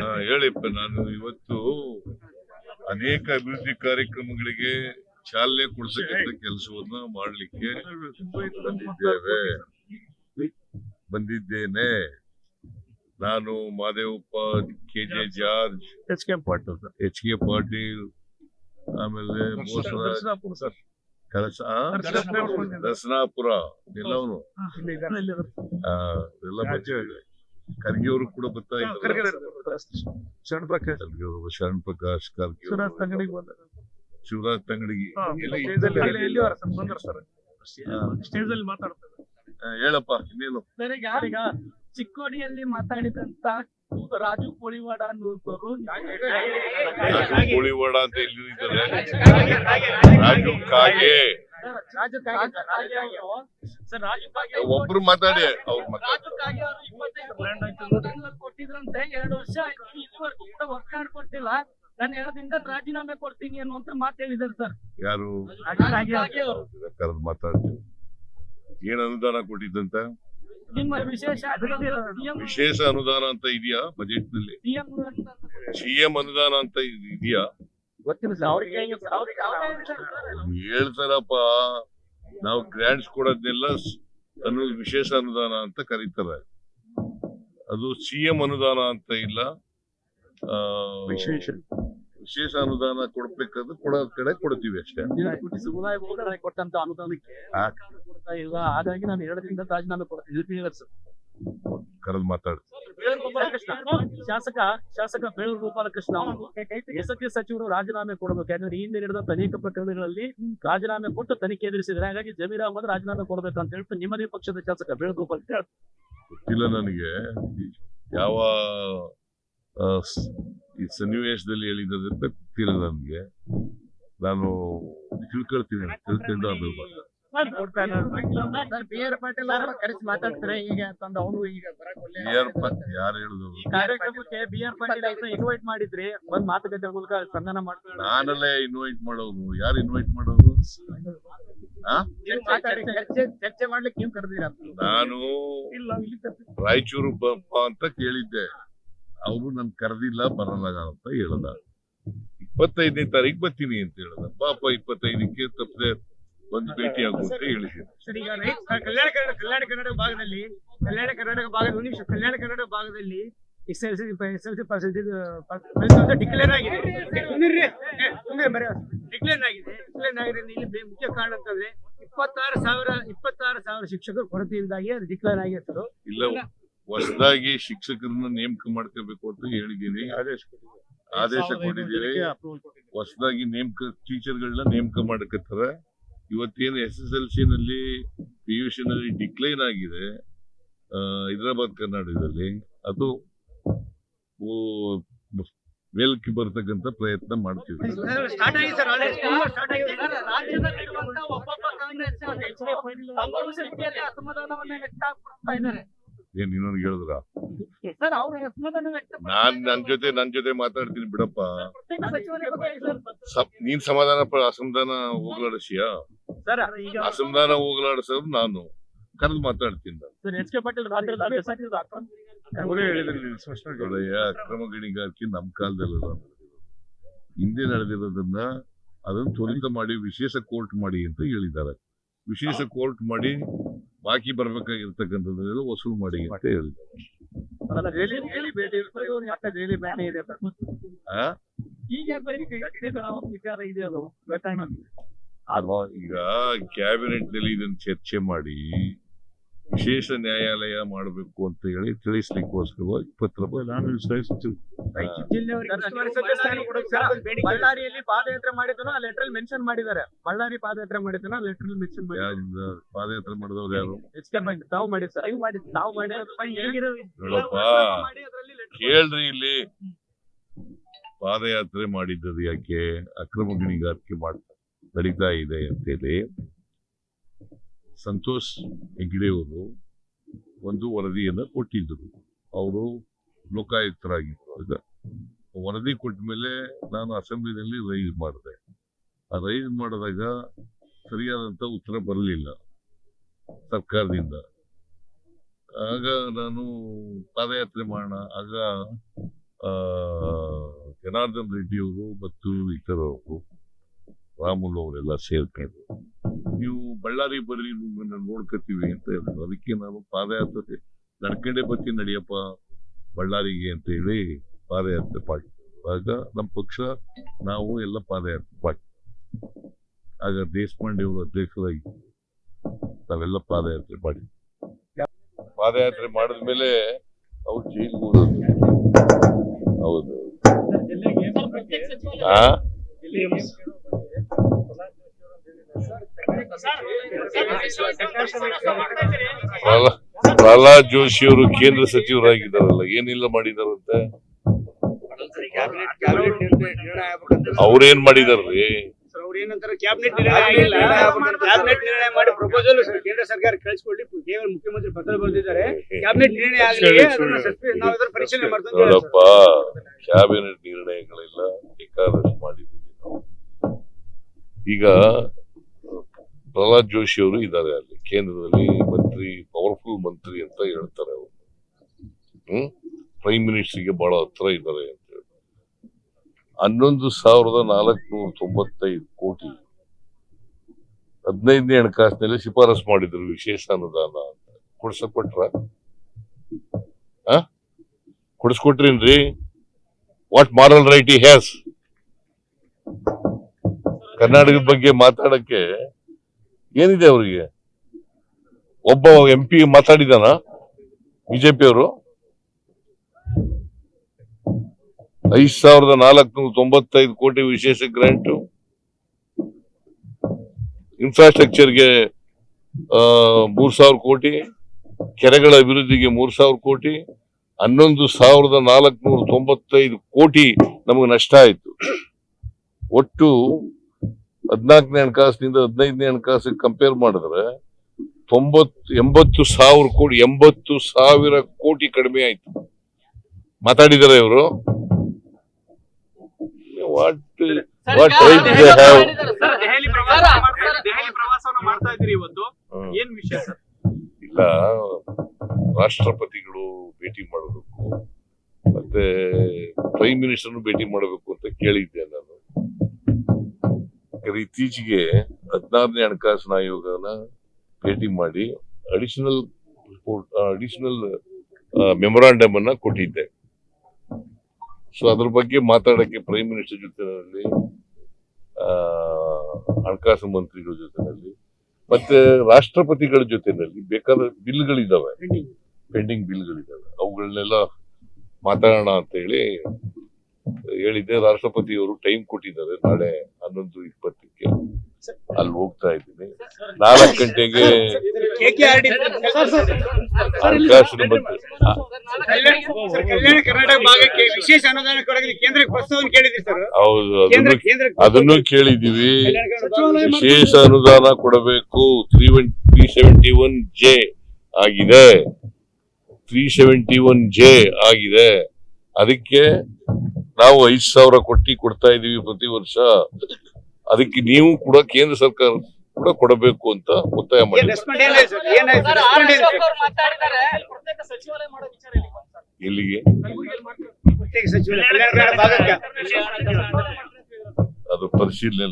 ಹೇಳಿಪ್ಪ ನಾನು ಇವತ್ತು ಅನೇಕ ಅಭಿವೃದ್ಧಿ ಕಾರ್ಯಕ್ರಮಗಳಿಗೆ ಚಾಲನೆ ಕೊಡ್ತಕ್ಕಂಥ ಕೆಲಸವನ್ನ ಮಾಡಲಿಕ್ಕೆ ಬಂದಿದ್ದೇವೆ. ಬಂದಿದ್ದೇನೆ. ನಾನು Mahadevappa K J George H K Patil H K Patil ಆಮೇಲೆ ಕಳಸ? ದರ್ಶನಾಪುರ ಎಲ್ಲವನು ಎಲ್ಲ ಖರ್ಗೆ ಅವರು ಕೂಡ ಬರ್ತಾ ಶರಣ್ ಇದ್ದಾರೆ. ಇದಾರೆ. ಶರಣ ಪ್ರಕಾಶ್. ಶರಣ್ ಪ್ರಕಾಶ್ ಖರ್ಗೆ ಶಿವರಾಜ್ ತಂಗಡಿಗೆ ಶಿವರಾಜ್ ತಂಗಡಿಗೆ. ಸ್ಟೇಜ್ ಅಲ್ಲಿ ಮಾತಾಡ್ತಾರೆ. ಹೇಳಪ್ಪ ಇನ್ನೇನು? ನನಗೆ ಈಗ ಚಿಕ್ಕೋಡಿಯಲ್ಲಿ ಮಾತಾಡಿದಂತ ರಾಜು ಕೋಳಿವಾಡ ಅನ್ನುವರು ರಾಜು ಕೋಳಿವಾಡ ಅಂತ ಎಲ್ಲಿ ಇದ್ದಾರೆ ರಾಜು ಕಾಗೆ. ಒಬ್ರು ಮಾತಾಡಿ ಅವ್ರ ಕೊಟ್ಟಿದ್ರಂತೆ ಎರಡು ವರ್ಷ ಆಯ್ತು ಇದುವರೆಗೂ ಕೂಡ ವರ್ಕ್ ಕೊಟ್ಟಿಲ್ಲ ನಾನು ಹೇಳದಿಂದ ರಾಜೀನಾಮೆ ಕೊಡ್ತೀನಿ ಅನ್ನುವಂತ ಮಾತು ಹೇಳಿದ್ದಾರೆ ಸರ್. ಯಾರು? ಕರೆದು ಮಾತಾಡ್ತೀವಿ. ಏನ್ ಅನುದಾನ ಕೊಟ್ಟಿದ್ದಂತ? ನಿಮ್ಮ ವಿಶೇಷ ಸಿಎಂ ವಿಶೇಷ ಅನುದಾನ ಅಂತ ಇದೆಯಾ ಬಜೆಟ್ನಲ್ಲಿ ಸಿಎಂ ಸಿಎಂ ಅನುದಾನ ಅಂತ ಇದ್- ಇದೆಯಾ? ಗೊತ್ತಿಲ್ಲ ಸರ್. ಅವ್ರಿಗೆ ಹೇಳ್ತಾರಪ್ಪ. ನಾವು ಗ್ರಾಂಟ್ಸ್ ಕೊಡೋದನ್ನೆಲ್ಲ ಸ್- ಅನು ವಿಶೇಷ ಅನುದಾನ ಅಂತ ಕರೀತಾರೆ. ಅದು ಸಿಎಂ ಅನುದಾನ ಅಂತ ಇಲ್ಲ. ವಿಶೇಷ. ವಿಶೇಷ ಅನುದಾನ ಕೊಡ್ಬೇಕಾದ್ರೆ ಕೊಡೋ ಕಡೆ ಕೊಡ್ತೀವಿ ಅಷ್ಟೇ. ಸಮುದಾಯ ಕೊಟ್ಟಂತ ಅನುದಾನಕ್ಕೆ ಇಲ್ಲ. ಹಾಗಾಗಿ ನಾನು ಎರಡರಿಂದ ರಾಜೀನಾಮೆ ಕೊಡ್ತೀನಿ ಸರ್ ಕರೆದು ಮಾತಾಡ್. ಶಾಸಕ ಶಾಸಕ ಬೇಳೂರು ಗೋಪಾಲಕೃಷ್ಣ ಅವರು ಎಸ್ಎಸ್ಟಿ ಸಚಿವರು ರಾಜೀನಾಮೆ ಕೊಡಬೇಕು. ಯಾಕಂದ್ರೆ ಈ ಹಿಂದೆ ನಡೆದ ಅನೇಕ ಪ್ರಕರಣಗಳಲ್ಲಿ ರಾಜೀನಾಮೆ ಕೊಟ್ಟು ತನಿಖೆ ಎದುರಿಸಿದ್ರೆ ಹಾಗಾಗಿ ಜಮೀರ್ ಅಹಮದ್ ರಾಜೀನಾಮೆ ಕೊಡಬೇಕು ಅಂತ ಹೇಳ್ಬಿಟ್ಟು ನಿಮ್ಮದೇ ಪಕ್ಷದ ಶಾಸಕ ಬೇಳೂರು ಗೋಪಾಲ್. ಗೊತ್ತಿಲ್ಲ ನನಗೆ. ಯಾವ ಈ ಸನ್ನಿವೇಶದಲ್ಲಿ ಹೇಳಿದ್ದಾರೆ ಅಂತ ಗೊತ್ತಿಲ್ಲ ನನಗೆ. ನಾನು ತಿಳ್ಕೊಳ್ತೀನಿ ತಿಳ್ಕೊಂಡು ಬಿ ಆರ್ ಪಾಟೀಲ್ ಅವರ ಕರೆಸಿ ಮಾತಾಡ್ತಾರೆ. ಈಗ ತಂದು ಅವರು ಈಗ ಬರಕ್ ಒಳ್ಳೆ ಯಾರಪ್ಪ ಯಾರು ಹೇಳಿದ್ರು ಈ ಕಾರ್ಯಕ್ರಮಕ್ಕೆ ಬಿ ಆರ್ ಪಾಟೀಲ್ ಅವ್ರನ್ನ ಇನ್ವೈಟ್ ಮಾಡಿದ್ರಿ. ಬಂದ್ ಮಾತುಕತೆ ಮೂಲಕ ಸಂಧಾನ ಮಾಡ್ತಾರೆ ನಾನಲ್ಲೇ ಇನ್ವೈಟ್ ಮಾಡೋರು ಯಾರು ಇನ್ವೈಟ್ ಮಾಡೋದು? ಆ? ಚರ್ಚೆ ಮಾಡ್ಲಿಕ್ಕೆ ನೀವು ಕರೆದಿರ? ನಾನು. ರಾಯಚೂರು ಬಪ್ಪ ಅಂತ ಕೇಳಿದ್ದೆ. ಅವರು ನನ್ ಕರೆದಿಲ್ಲ ಬರಲ್ಲ ಅಂತ ಹೇಳ್ದ. ಇಪ್ಪತ್ತೈದನೇ ತಾರೀಕು ಬರ್ತೀನಿ ಅಂತ ಹೇಳ್ದ. ಪಾಪ ಇಪ್ಪತ್ತೈದಕ್ಕೆ ತಪ್ಪದೆ. ಬಂದು ಭೇಟಿ ಆಗು ಅಂತ ಹೇಳಿದ್ದೀನಿ. ಸರ್ ಈಗ ರೈತ ಕಲ್ಯಾಣ ಕರ್ನಾಟಕ ಕಲ್ಯಾಣ ಕರ್ನಾಟಕ ಭಾಗದಲ್ಲಿ ಕಲ್ಯಾಣ ಕರ್ನಾಟಕ ಭಾಗದ ಒಂದು ನಿಮಿಷ ಕಲ್ಯಾಣ ಕರ್ನಾಟಕ ಭಾಗದಲ್ಲಿ S L C S L C percentage declare ಆಗಿದೆ. ಡಿಕ್ಲೇರ್ ಆಗಿದೆ ಡಿಕ್ಲೇರ್ ಆಗಿರೋದ್ರಿಂದ ಇಲ್ಲಿ ಮುಖ್ಯ ಕಾರಣ ಅಂತಂದ್ರೆ ಇಪ್ಪತ್ತಾರು ಸಾವಿರ ಇಪ್ಪತ್ತಾರು ಸಾವಿರ ಶಿಕ್ಷಕರ ಕೊರತೆಯಿಂದಾಗಿ ಅದು ಡಿಕ್ಲೇರ್ ಆಗಿದೆ ಸರ್ ಇಲ್ಲ ಹೊಸದಾಗಿ ಶಿಕ್ಷಕರನ್ನ ನೇಮಕ ಮಾಡ್ಕೋಬೇಕು ಅಂತ ಹೇಳಿದ್ದೀನಿ. ಆದೇಶ ಕೊಟ್ಟಿದ್ದೀರಿ. ಹೊಸದಾಗಿ ನೇಮಕ ಟೀಚರ್ಗಳನ್ನ ನೇಮಕ ಮಾಡಕತ್ತಾರ ಇವತ್ತೇನು ಎಸ್ ಎಸ್ ಎಲ್ ಸಿ ನಲ್ಲಿ ಪಿ ಯು ಸಿ ನಲ್ಲಿ ಡಿಕ್ಲೈನ್ ಆಗಿದೆ ಆ, ಹೈದರಾಬಾದ್ ಕರ್ನಾಟಕದಲ್ಲಿ ಅದು ಓ- ಮೇಲ್ಕ್ಕೆ ಬರ್ತಕ್ಕಂಥ ಪ್ರಯತ್ನ ಮಾಡ್ತೀವಿ ಸ್ಟಾರ್ಟ್ ಆಗಿದೆ ಸರ್ ಸ್ಟಾರ್ಟ್ ಆಗಿದೆ. ರಾಜ್ಯದಲ್ಲಿರುವಂತ ಒಬ್ಬೊಬ್ಬ ಕಾಂಗ್ರೆಸ್ ಅಸಮಾಧಾನವನ್ನ ವ್ಯಕ್ತಪಡಿಸ್ತಾ ಇದ್ದಾರೆ. ಏನ್ ಇನ್ನೊಂದು ಹೇಳಿದ್ರ? ನಾನ್ ನನ್ ಜೊತೆ ನನ್ ಜೊತೆ ಮಾತಾಡ್ತೀನಿ ಬಿಡಪ್ಪ. ನೀನ್ ಸಮಾಧಾನ ಪ- ಅಸಮಾಧಾನ ಹೋಗ್ಲಾಡಿಸಿಯಾ ಸರ್ ಈಗ ಅಸಮಾಧಾನ ಹೋಗ್ಲಾಡಿಸೋದು ನಾನು. ಕರೆದು ಮಾತಾಡ್ತೀನಿ ನಾನು. ಸರ್ ಎಚ್ ಕೆ ಪಾಟೀಲ್ ರಾಜ್ಯದ ಸಚಿವರು ಅವರೇ ಹೇಳಿದ್ರು ನೀವು ಸ್ಪಷ್ಟವಾಗಿ ಒಳ್ಳೆಯ ಅಕ್ರಮ ಗಣಿಗಾರಿಕೆ ನಮ್ ಕಾಲದಲ್ಲ ಹಿಂದೆ ನಡೆದಿರೋದನ್ನ ಅದನ್ನ ತ್ವರಿತ ಮಾಡಿ ವಿಶೇಷ ಕೋರ್ಟ್ ಮಾಡಿ ಅಂತ ಹೇಳಿದ್ದಾರೆ. ವಿಶೇಷ ಕೋರ್ಟ್ ಮಾಡಿ ಬಾಕಿ ಬರ್ಬೇಕಾಗಿರ್ತಕ್ಕಂಥದ್ದನ್ನೆಲ್ಲ ವಸೂಲು ಮಾಡಿ ಅಂತ ಹೇಳಿದ್ದಾರೆ? ಈಗ ಬರೀ ವಿಚಾರ ಇದೆ ಅದು ಈಗ ಕ್ಯಾಬಿನೆಟ್ನಲ್ಲಿ ಇದನ್ನ ಚರ್ಚೆ ಮಾಡಿ ವಿಶೇಷ ನ್ಯಾಯಾಲಯ ಮಾಡಬೇಕು ಅಂತ ಹೇಳಿ ತಿಳಿಸ್ಲಿಕ್ಕೋಸ್ಕರವಾಗಿ ಪತ್ರ ನಾನು. ಬಳ್ಳಾರಿಯಲ್ಲಿ ಪಾದಯಾತ್ರೆ ಮಾಡಿದ್ರು ಆ ಲೆಟರ್ ಮೆನ್ಷನ್ ಮಾಡಿದ್ದಾರೆ. ಬಳ್ಳಾರಿ ಪಾದಯಾತ್ರೆ ಮಾಡಿದ್ರು ಲೆಟರ್ ಮೆನ್ಷನ್ ಮಾಡಿದ್ದಾರೆ. ಪಾದಯಾತ್ರೆ ಮಾಡಿದವ್ರು ಯಾರು? ತಾವು ಮಾಡಿ ಸರ್. ಇವು ಮಾಡಿ ತಾವು ಮಾಡಿ ಕೇಳ್ರಿ ಇಲ್ಲಿ. ಪಾದಯಾತ್ರೆ ಮಾಡಿದ್ದದು ಯಾಕೆ? ಅಕ್ರಮ ಗಣಿಗಾರಿಕೆ ಮಾಡ್ ನಡೀತಾ ಇದೆ ಅಂತೇಳಿ ಸಂತೋಷ್ ಹೆಗ್ಡೆಯವರು ಒಂದು ವರದಿಯನ್ನು ಕೊಟ್ಟಿದ್ದರು. ಅವರು ಲೋಕಾಯುಕ್ತರಾಗಿದ್ರು ಆಗ ವರದಿ ಕೊಟ್ಟ ಮೇಲೆ ನಾನು ಅಸೆಂಬ್ಲಿನಲ್ಲಿ ರೈಸ್ ಮಾಡಿದೆ. ಆ ರೈಸ್ ಮಾಡಿದಾಗ ಸರಿಯಾದಂತ ಉತ್ತರ ಬರಲಿಲ್ಲ ಸರ್ಕಾರದಿಂದ. ಆಗ ನಾನು ಪಾದಯಾತ್ರೆ ಮಾಡೋಣ, ಆಗ ಜನಾರ್ದನ್ ರೆಡ್ಡಿಯವರು ಮತ್ತು ಇತರವರು ರಾಮುಲು ಅವರೆಲ್ಲ ಸೇರ್ಕೊಂಡು. ನೀವು ಬಳ್ಳಾರಿ ಬರ್ರಿ ನಿಮ್ಮನ್ನ ನೋಡ್ಕೊತೀವಿ ಅಂತ ಹೇಳಿದ್ರು. ಅದಕ್ಕೆ ನಾನು ಪಾದಯಾತ್ರೆ ನಡ್ಕೊಂಡೇ ಬರ್ತೀನಿ ನಡಿಯಪ್ಪ ಬಳ್ಳಾರಿಗೆ ಅಂತ ಹೇಳಿ ಪಾದಯಾತ್ರೆ ಪಾರ್ಟಿ ಆಗ ನಮ್ಮ ಪಕ್ಷ ನಾವು ಎಲ್ಲ ಪಾದಯಾತ್ರೆ ಪಾರ್ಟಿ ಆಗ ದೇಶಪಾಂಡೆ ಅವರು ಅಧ್ಯಕ್ಷರಾಗಿ ನಾವೆಲ್ಲ ಪಾದಯಾತ್ರೆ ಮಾಡಿ ಪಾದಯಾತ್ರೆ ಮಾಡಿದ್ಮೇಲೆ ಅವ್ರು ಜೈಲ್ಗೆ ಹೋದ್ರು. ಹೌದು. ಪ್ರಹ್ಲಾದ್ ಜೋಶಿ ಅವರು ಕೇಂದ್ರ ಸಚಿವರಾಗಿದ್ದಾರಲ್ಲ, ಏನೆಲ್ಲ ಮಾಡಿದಾರಂತ? ಅವ್ರೇನ್ ಮಾಡಿದಾರ್ರಿ? ಕೇಂದ್ರ ಸರ್ಕಾರ ಕಳಿಸ್ಕೊಳ್ಳಿ ಕೇವಲ ಮುಖ್ಯಮಂತ್ರಿ ಪತ್ರ ಬರೆದಿದ್ದಾರೆ ಕ್ಯಾಬಿನೆಟ್ ನಿರ್ಣಯ ಪರಿಶೀಲನೆ ಮಾಡ್ತಾರೆ ಕ್ಯಾಬಿನೆಟ್ ನಿರ್ಣಯಗಳೆಲ್ಲ ಬೇಕಾದಷ್ಟು ಮಾಡಿದ್ದೀವಿ ಈಗ ಪ್ರಹ್ಲಾದ್ ಜೋಶಿ ಅವರು ಇದ್ದಾರೆ ಅಲ್ಲಿ. ಕೇಂದ್ರದಲ್ಲಿ ಮಂತ್ರಿ ಪವರ್ಫುಲ್ ಮಂತ್ರಿ ಅಂತ ಹೇಳ್ತಾರೆ ಅವರು. ಹ್ಮ್? ಪ್ರೈಮ್ ಮಿನಿಸ್ಟರ್ಗೆ ಬಹಳ ಹತ್ರ ಇದ್ದಾರೆ ಅಂತ ಹೇಳಿ ಹನ್ನೊಂದು ಸಾವಿರದ ನಾಲ್ಕುನೂರ ತೊಂಬತ್ತೈದು ಕೋಟಿ. ಹದಿನೈದನೇ ಹಣಕಾಸಿನಲ್ಲಿ ಶಿಫಾರಸ್ ಮಾಡಿದ್ರು ವಿಶೇಷ ಅನುದಾನ ಅಂತ. ಕೊಡ್ಸಕೊಟ್ರ? ಕೊಡಿಸ್ಕೊಟ್ರೇನ್ರಿ? What moral right he has ಕರ್ನಾಟಕದ ಬಗ್ಗೆ ಮಾತಾಡಕ್ಕೆ ಏನಿದೆ ಅವರಿಗೆ? ಒಬ್ಬ ಎಂ ಪಿ ಮಾತಾಡಿದಾನ ಬಿಜೆಪಿ ಅವರು ಐದ್ ಸಾವಿರದ ನಾಲ್ಕುನೂರ ತೊಂಬತ್ತೈದು ಕೋಟಿ ವಿಶೇಷ ಗ್ರಾಂಟ್ ಇನ್ಫ್ರಾಸ್ಟ್ರಕ್ಚರ್ಗೆ ಮೂರ್ ಸಾವಿರ ಕೋಟಿ, ಕೆರೆಗಳ ಅಭಿವೃದ್ಧಿಗೆ ಮೂರ್ ಸಾವಿರ ಕೋಟಿ, ಹನ್ನೊಂದು ಸಾವಿರದ ನಾಲ್ಕುನೂರ ತೊಂಬತ್ತೈದು ಕೋಟಿ ನಮಗೆ ನಷ್ಟ ಆಯಿತು. ಒಟ್ಟು ಹದಿನಾಲ್ಕನೇ ಹಣಕಾಸಿನಿಂದ ಹದಿನೈದನೇ ಹಣಕಾಸಿಗೆ ಕಂಪೇರ್ ಮಾಡಿದ್ರೆ ತೊಂಬತ್ತು ಎಂಬತ್ತು ಸಾವಿರ ಕೋಟಿ ಎಂಬತ್ತು ಸಾವಿರ ಕೋಟಿ ಕಡಿಮೆ ಆಯ್ತು. ಮಾತಾಡಿದಾರೆ ಇವರು. What what right they have sir, Delhi ಪ್ರವಾಸ ಮಾಡ್ತಾ ಇದ್ದೀರಿ- ದೆಹಲಿ ಪ್ರವಾಸವನ್ನ ಮಾಡ್ತಾ ಇದ್ದೀರಿ ಇವತ್ತು? ಏನ್ ವಿಷಯ ಸರ್? ಇಲ್ಲ ರಾಷ್ಟ್ರಪತಿಗಳು ಭೇಟಿ ಮಾಡಬೇಕು ಮತ್ತೆ ಪ್ರೈಮ್ ಮಿನಿಸ್ಟರ್ನು ಭೇಟಿ ಮಾಡಬೇಕು ಅಂತ ಕೇಳಿದ್ದೆ ನಾನು. ಯಾಕಂದ್ರೆ ಇತ್ತೀಚೆಗೆ ಹದಿನಾರನೇ ಹಣಕಾಸಿನ ಆಯೋಗನ ಭೇಟಿ ಮಾಡಿ ಅಡಿಷನಲ್ ಅಡಿಷನಲ್ ಮೆಮೊರಾಂಡಮ್ ಅನ್ನ ಕೊಟ್ಟಿದ್ದೆ. ಸೊ ಅದ್ರ ಬಗ್ಗೆ ಮಾತಾಡಕ್ಕೆ ಪ್ರೈಮ್ ಮಿನಿಸ್ಟರ್ ಜೊತೆನಲ್ಲಿ ಆ, ಹಣಕಾಸು ಮಂತ್ರಿಗಳ ಜೊತೆನಲ್ಲಿ ಮತ್ತೆ ರಾಷ್ಟ್ರಪತಿಗಳ ಜೊತೆನಲ್ಲಿ ಬೇಕಾದ ಬಿಲ್ಗಳಿದಾವೆ. ಪೆಂಡಿಂಗ್ ಬಿಲ್ಗಳಿದಾವೆ. ಅವುಗಳನ್ನೆಲ್ಲ ಮಾತಾಡೋಣ ಅಂತ ಹೇಳಿ ಹೇಳಿದ್ದೆ ರಾಷ್ಟ್ರಪತಿಯವರು ಟೈಮ್ ಕೊಟ್ಟಿದ್ದಾರೆ ನಾಳೆ ಹನ್ನೊಂದು ಇಪ್ಪತ್ತಕ್ಕೆ ಅಲ್ಲಿ ಹೋಗ್ತಾ ಇದ್ದೀನಿ. ನಾಲ್ಕು ಗಂಟೆಗೆ ಹೌದು ಅದನ್ನು ಕೇಳಿದೀವಿ ವಿಶೇಷ ಅನುದಾನ ಕೊಡಬೇಕು. Three three seventy one J ಆಗಿದೆ. ತ್ರೀ ಸೆವೆಂಟಿ ಒನ್ ಜೆ ಆಗಿದೆ. ಅದಕ್ಕೆ ನಾವು ಐದು ಸಾವಿರ ಕೊಟ್ಟಿ ಕೊಡ್ತಾ ಇದೀವಿ ಪ್ರತಿ ವರ್ಷ ಅದಕ್ಕೆ ನೀವು ಕೂಡ ಕೇಂದ್ರ ಸರ್ಕಾರ ಕೂಡ ಕೊಡಬೇಕು ಅಂತ ಒತ್ತಾಯ ಮಾಡಿದ್ದಾರೆ ಎಲ್ಲಿಗೆ ಅದು ಪರಿಶೀಲನೆ